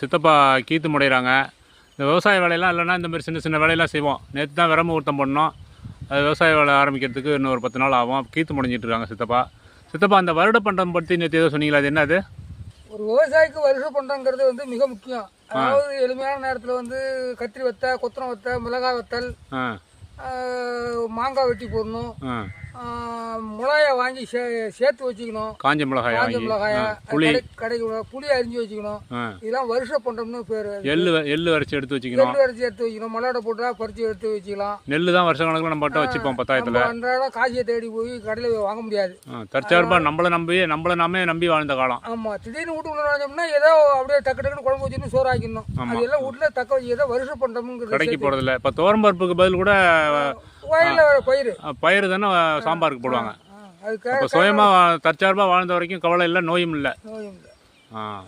சித்தப்பா கீத்து முடைகிறாங்க இந்த விவசாய வேலையெல்லாம் இல்லைன்னா இந்த மாதிரி சின்ன சின்ன வேலையெல்லாம் செய்வோம். நேற்று தான் விரம ஊர்த்தம் பண்ணோம் அது விவசாய வேலை ஆரம்பிக்கிறதுக்கு இன்னும் ஒரு பத்து நாள் ஆகும். கீத்து முடிஞ்சிட்டு இருக்காங்க சித்தப்பா. சித்தப்பா அந்த வருட பண்டம் பற்றி நேற்று ஏதோ சொன்னீங்களா? அது என்னது? ஒரு விவசாயிக்கு வருஷ பண்டங்கிறது வந்து மிக முக்கியம். அதாவது எளிமையான நேரத்தில் வந்து கத்திரி வத்த கொத்தனம் வத்த மிளகாய் வத்தல் மாங்காய் வெட்டி போடணும். மிளகாய வாங்கி சே சேர்த்து வச்சுக்கணும். காஞ்ச மிளகாய் காஞ்ச மிளகாய புளி. கடை கடைக்கு புளி அரிஞ்சு வச்சுக்கணும். இதெல்லாம் வருஷ பண்டம்னு பேர். எள்ளு எள்ளு அரைச்சி எடுத்து வச்சுக்கணும். நெல் அரிசி எடுத்து வைக்கணும் மல்லாடை போட்டா பறிச்சு எடுத்து வச்சுக்கலாம். நெல்லு தான் வருஷ கணக்கில் நம்ம மட்டும் வச்சுப்போம் பத்தாயிரத்தில். நம்ம அன்றாடம் காசியை தேடி போய் கடையில் வாங்க முடியாது. தற்சார்பா நம்மளை நம்பி நம்மளை நாமே நம்பி வாழ்ந்த காலம். ஆமா திடீர்னு வீட்டுக்குள்ள நுழைஞ்சோம்னா ஏதோ அப்படியே டக்கு டக்குன்னு குழம்பு வச்சுன்னு சோறு ஆக்கிடணும் அது எல்லாம் வீட்டுல தக்க வச்சு ஏதோ வருஷ பண்டம்ங்கிறது கடைக்கு போகிறதில்ல இப்போ துவரம்பருப்புக்கு பதில் கூட பயிர் தானே சாம்பாருக்கு போடுவாங்க. அப்போ சுயமாக தற்சார்பாக வாழ்ந்த வரைக்கும் கவலை இல்லை நோயும் இல்லை. நோயும் இல்லை. ஆ.